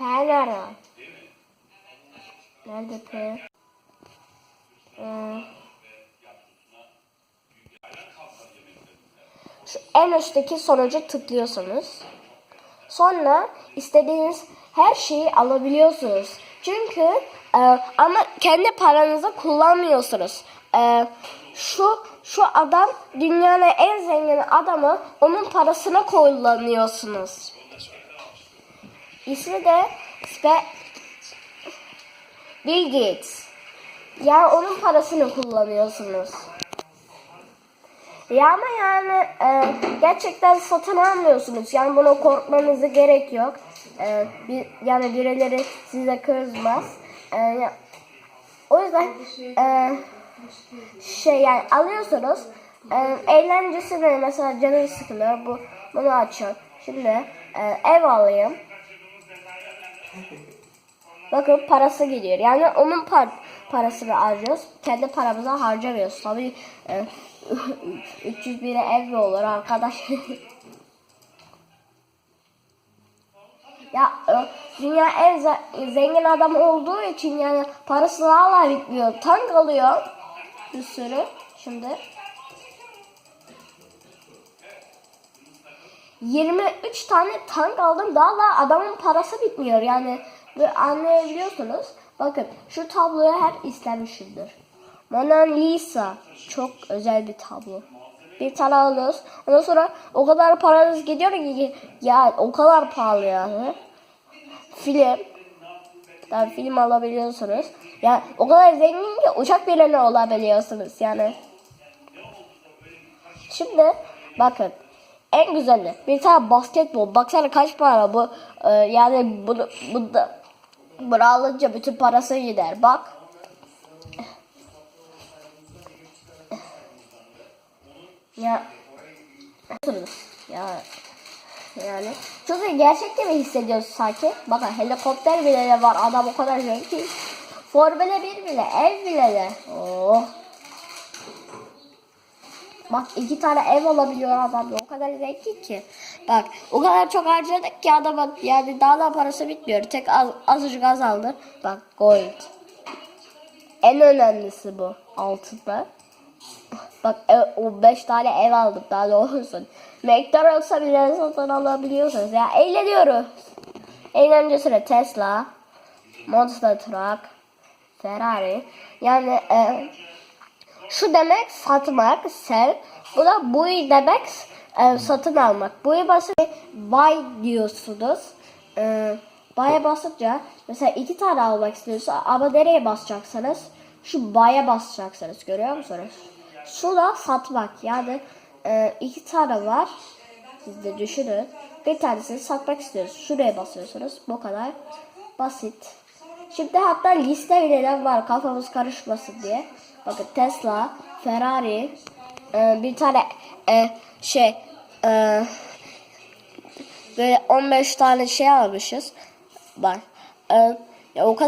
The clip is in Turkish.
nerede var? Nerede P? Ee, şu en üstteki sonucu tıklıyorsunuz. Sonra istediğiniz her şeyi alabiliyorsunuz. Çünkü e, ama kendi paranızı kullanmıyorsunuz. E, şu şu adam dünyanın en zengin adamı onun parasını kullanıyorsunuz. İsmi de Spe Bill Gates. Yani onun parasını kullanıyorsunuz. Ya ama yani e, gerçekten satın almıyorsunuz. Yani buna korkmanıza gerek yok. E, bir, yani birileri size kızmaz. E, ya- o yüzden e, şey yani alıyorsunuz. E, eğlencesine mesela canınız sıkılıyor. Bu, bunu açıyor. Şimdi e, ev alayım. Bakın parası gidiyor. Yani onun par parasını harcıyoruz. Kendi paramızı harcamıyoruz. Tabii e, 300 bine ev mi olur arkadaş? ya e, dünya en ze- zengin adam olduğu için yani parası hala bitmiyor. Tank alıyor bir sürü. Şimdi 23 tane tank aldım. Daha da adamın parası bitmiyor. Yani anlayabiliyorsunuz. Bakın şu tabloyu hep istemişimdir. Mona Lisa. Çok özel bir tablo. Bir tane alıyoruz. Ondan sonra o kadar paranız gidiyor ki ya o kadar pahalı yani. Film. Tabii film alabiliyorsunuz. Yani o kadar zengin ki uçak bileni olabiliyorsunuz yani. Şimdi bakın en güzeli bir tane basketbol. Baksana kaç para bu. Ee, yani bunu bunda bunu alınca bütün parası gider. Bak. Ya ya yani çok iyi gerçekte mi hissediyorsun sanki? Bakın helikopter bile de var adam o kadar zengin ki. Formula 1 bile ev bile de. Oh. Bak iki tane ev alabiliyor adam. O kadar zengin ki. Bak o kadar çok harcadık ki adamın yani daha da parası bitmiyor. Tek az, azıcık az aldı. Bak gold. En önemlisi bu altında. Bak ev, o 5 tane ev aldım daha doğrusu. McDonald's'a bile satın alabiliyorsunuz. Ya eğleniyoruz. Eğlencesine Tesla, Monster Truck, Ferrari. Yani e, şu demek satmak, sell. Bu da bu demek e, satın almak. Bu'yu basıp buy diyorsunuz. E, buy'a basınca mesela iki tane almak istiyorsa ama nereye basacaksınız? Şu buy'a basacaksınız. Görüyor musunuz? Şu da satmak. Yani e, iki tane var. Siz de düşünün. Bir tanesini satmak istiyoruz. Şuraya basıyorsunuz. Bu kadar basit. Şimdi hatta liste bile var kafamız karışmasın diye. Bakın Tesla, Ferrari, e, bir tane e, şey e, böyle 15 tane şey almışız. Bak e, o kadar